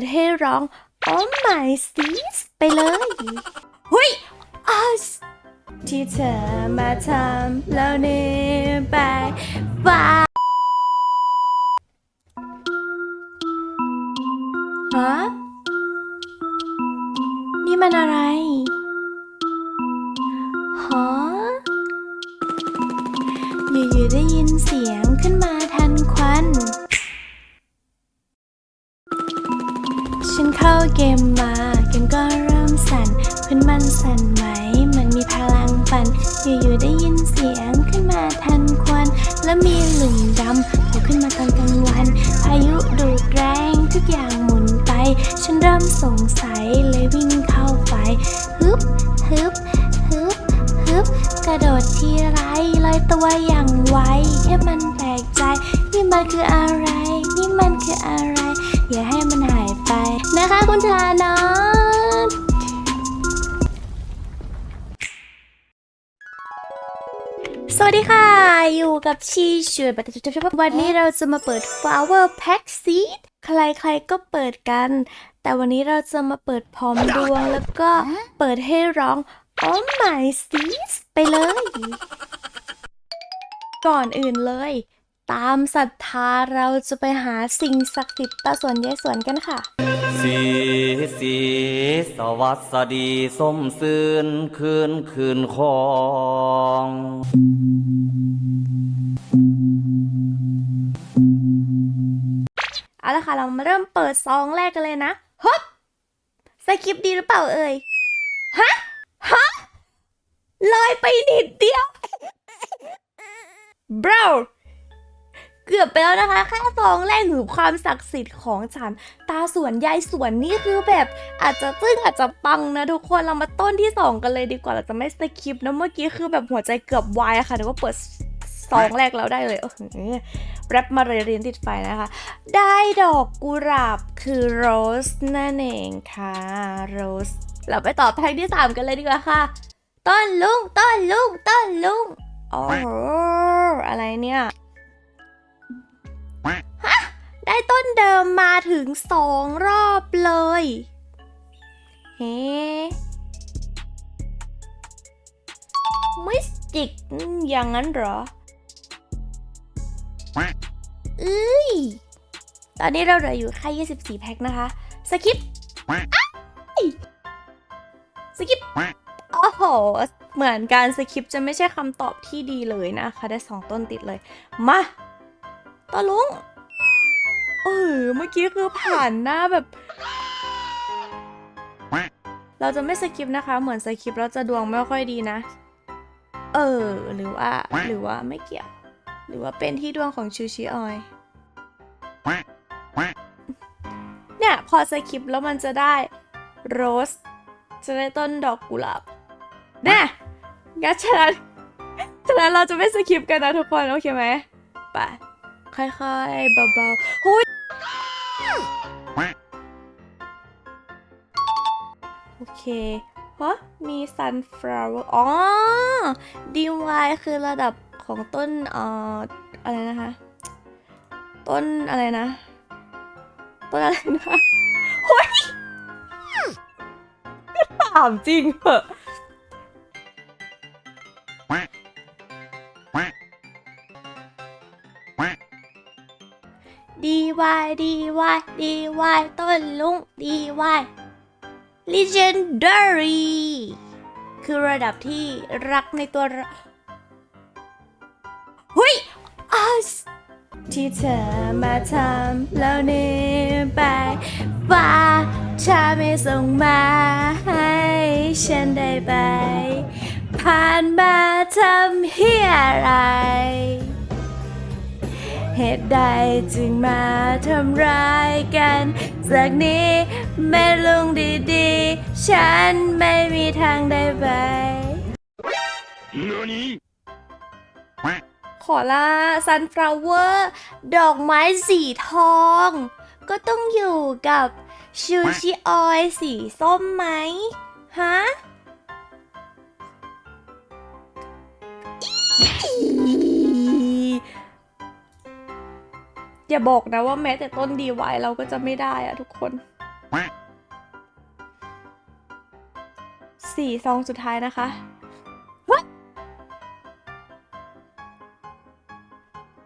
ดให้ร้อง Oh my sis ไปเลยเฮ้ยอัสที่เธอมาทำแล้วนี่ไปฟ้าฮะนี่มันอะไรฮะอยู่ๆได้ยินเสียงขึ้นมา สั่นไหมมันมีพลังปั่น อยู่ๆได้ยินเสียงขึ้นมาทันควัน แล้วมีหลุมดำโผล่ขึ้นมาตอนกลางวัน พายุดูดแรงทุกอย่างหมุนไป ฉันเริ่มสงสัยเลยวิ่งเข้าไป ฮึบฮึบฮึบฮึบกระโดดทีไรลอยตัวอย่างไวแค่มันแปลกใจ นี่มันคืออะไร นี่มันคืออะไร อย่าให้มันหายไปนะคะคุณธาน วัสดีค่ะ อยู่กับชีช่วยบัตรจุบวันนี้เราจะมาเปิด flower pack seed ใครๆก็เปิดกัน แต่วันนี้เราจะมาเปิดพร้อมดวงแล้วก็เปิดให้ร้อง Oh my sis ไปเลย ก่อนอื่นเลย ตามศรัทธาเราจะไปหาสิ่งศักดิ์สิทธิ์ตาสวนยายสวนกันค่ะ สีสีสวัสดีสมซื่นคืนคืนของ ค่ะ เรามาเริ่มเปิดซองแรกกันเลยนะฮึบสคริปดีหรือเปล่าเอ่ย ฮะ ฮะลอยไปนิดเดียวบราวเกือบไปแล้วนะคะแค่ซองแรกถือความศักดิ์สิทธิ์ของฉัน ตาสวนยายสวนนี่คือแบบอาจจะซึ่งอาจจะปังนะทุกคนเรามาต้นที่สองกันเลยดีกว่าเราจะไม่สคริปนะเมื่อกี้คือแบบหัวใจเกือบวายอะค่ะเดี๋ยวก็เปิด ซองแรกแล้วได้เลยอแรปมาเรียนติดไฟนะคะ ได้ดอกกุหลาบคือโรสนั่นเองค่ะโรสเราไปต่อแพ็กที่ 3 กันเลยดีกว่าค่ะต้นลุงต้นลุงต้นลุงโอ้โหอะไรเนี่ยฮะได้ต้นเดิมมาถึงสองรอบเลยเฮ้มิสติกอย่างนั้นเหรอ เอ้ย ตอนนี้เราเหลืออยู่แค่24 แพ็คนะคะ สกิปสกิปโอ้โห เหมือนการสกิปจะไม่ใช่คำตอบที่ดีเลยนะคะ ได้สองต้นติดเลย มาตาลุง เออ เมื่อกี้คือผ่านหน้าแบบ เราจะไม่สกิปนะคะ เหมือนสกิปเราจะดวงไม่ค่อยดีนะ เออ หรือว่า หรือว่าไม่เกี่ยว หรือว่าเป็นที่ดวงของชูชิออย เนี่ย พอสคริปต์แล้วมันจะได้โรส จะได้ต้นดอกกุหลาบเนี่ยงั้นฉะนั้นฉะนั้นเราจะไม่สคริปต์กันนะทุกคน โอเคไหมไปค่อยๆเบาๆหุยโอเคฮะมี sunflower อ๋อ DY คือระดับ ของต้นเอ่ออะไรนะคะ ต้นอะไรนะ ต้นอะไรนะโอ้ยถามจริงเหอะดีวายดีวายดีวายต้นลุงดีวาย legendary คือระดับที่รักในตัว เฮ้ยอัสที่เธอมาทำแล้วนี่ไปฟ้าถ้าไม่ส่งมาให้ฉันได้ไป ผ่านมาทำเฮียอะไร เหตุใดจึงมาทำร้ายกัน จากนี้แม่ลุงดีๆ ฉันไม่มีทางได้ไปข อลา sunflower ดอกไม้สีทอง ก็ต้องอยู่กับชูชิออยสีส้มไหมฮะอย่าบอกนะว่าแม้แต่ต้นดีไวเราก็จะไม่ได้อะทุกคน สี่ซองสุดท้ายนะคะ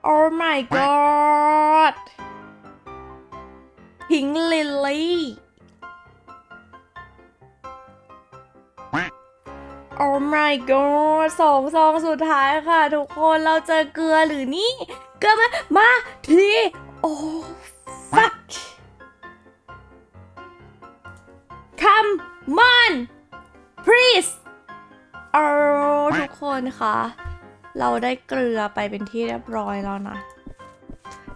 Oh my god พิงลิลลี่ Oh my god สองซองสุดท้ายค่ะ ทุกคนเราเจอเกลือหรือนี่ เกลือมามาทีโอ้ fuck come on please เออทุกคนคะ เราได้เกลือไปเป็นที่เรียบร้อยแล้วนะ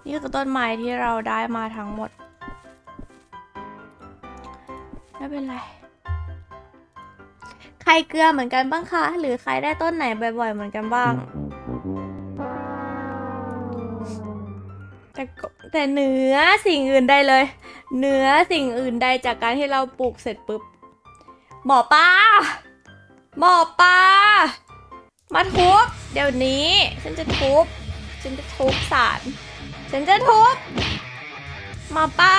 นี่คือต้นไม้ที่เราได้มาทั้งหมด ไม่เป็นไร ใครเกลือเหมือนกันบ้างคะ หรือใครได้ต้นไหนบ่อยๆเหมือนกันบ้าง แต่แต่เหนือสิ่งอื่นใดเลยเหนือสิ่งอื่นใดจากการที่เราปลูกเสร็จปุ๊บหมอปลาหมอปลา มาทุบ เดี๋ยวนี้ ฉันจะทุบ ฉันจะทุบสารฉันจะทุบหมอปลา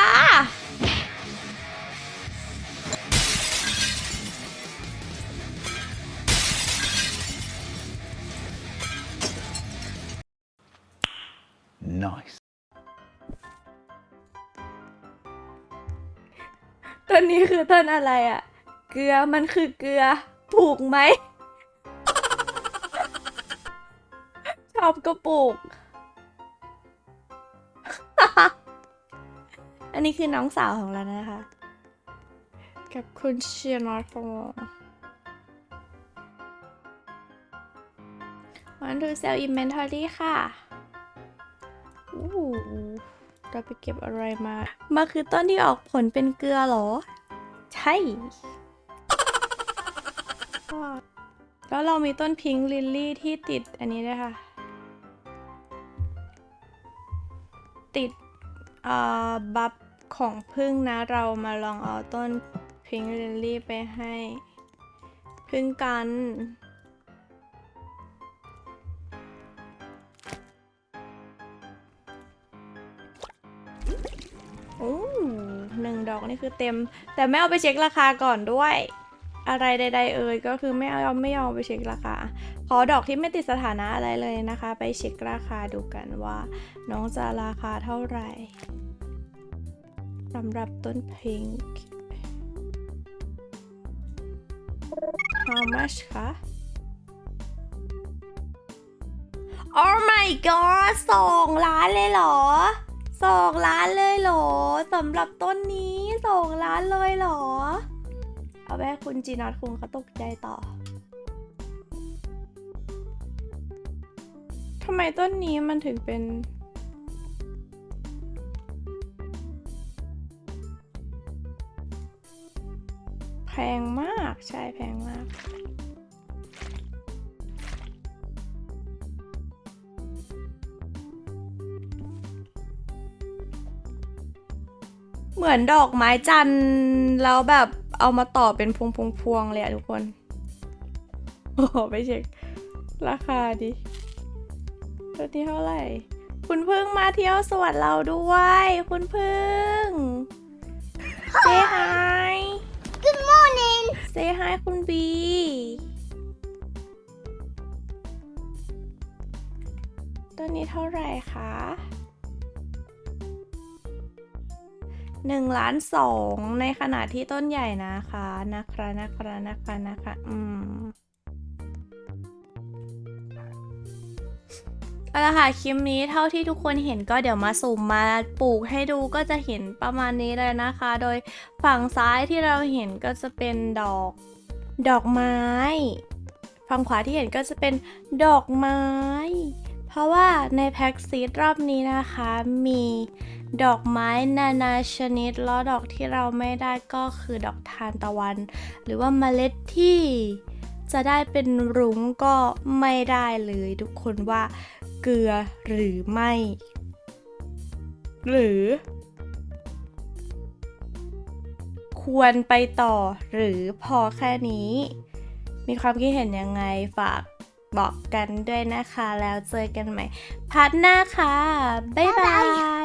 Nice. ต้นนี้คือต้นอะไรอะ่ะ เกลือมันคือเกลือปลูกไหม อบก็ปลูกอันนี้คือน้องสาวของเรานะคะ กับคุณเชียร์นอตฟงวันทูเซลอินเวนทอรี่ค่ะอู้เราไปเก็บอะไรมามาคือต้นที่ออกผลเป็นเกลือเหรอ ใช่ แล้วเรามีต้นพิงค์ลิลลี่ที่ติดอันนี้ด้วยค่ะ ติดบัฟของพึ่งนะ เรามาลองเอาต้นพิงลิลลี่ไปให้ พึ่งกันโอ้หนึ่งดอกนี่คือเต็ม แต่ไม่เอาไปเช็คราคาก่อนด้วย อะไรใด ๆ เอ่ยก็คือไม่เอาไม่ยอมไปเช็คราคา ขอดอกที่ไม่ติดสถานะอะไรเลยนะคะ ไปเช็คราคาดูกันว่า น้องจะราคาเท่าไหร่สำหรับต้นพิงค์ How much คะ Oh my god สองล้านเลยเหรอสองล้านเลยเหรอสำหรับต้นนี้สองล้านเลยเหรอ เอาไปให้คุณจีนัทคุงเขาตกใจต่อทำไมต้นนี้มันถึงเป็น แพงมากใช่แพงมากเหมือนดอกไม้จันทร์แล้วแบบ เอามาต่อเป็นพวงพวงพวงๆเลยอะทุกคนโอ้โหไปเช็ค ราคาดิตัวนี้เท่าไหร่ คุณพึ่งมาเที่ยวสวนเราด้วย คุณพึ่ง say hi Good morning. say hi คุณบีตัวนี้เท่าไหร่คะ หนึ่งล้านสองในขณะที่ต้นใหญ่นะคะนะคะนะคะนะคะนะคะอืมเอาละค่ะคลิปนี้เท่าที่ทุกคนเห็นก็เดี๋ยวมาสุ่มมาปลูกให้ดูก็จะเห็นประมาณนี้เลยนะคะ โดยฝั่งซ้ายที่เราเห็นก็จะเป็นดอก ดอกไม้ ฝั่งขวาที่เห็นก็จะเป็นดอกไม้ เพราะว่าในแพ็กซีดรอบนี้นะคะมี ดอกไม้นานาชนิด แล้วดอกที่เราไม่ได้ก็คือดอกทานตะวัน หรือว่าเมล็ดที่จะได้เป็นรุ้งก็ไม่ได้เลยทุกคนว่าเกลือหรือไม่ หรือ ควรไปต่อหรือพอแค่นี้ มีความคิดเห็นยังไงฝาก บอกกันด้วยนะคะ แล้วเจอกันใหม่พาร์ทหน้าค่ะ บ๊ายบา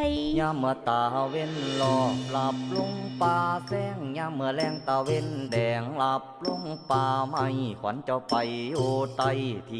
ย ยามเมื่อตาเว้นหลอกหลับลงป่าแสงยามเมื่อแรงตาเว้นแดงหลับลงป่าไม่ขวัญเจ้าไปโอไตที่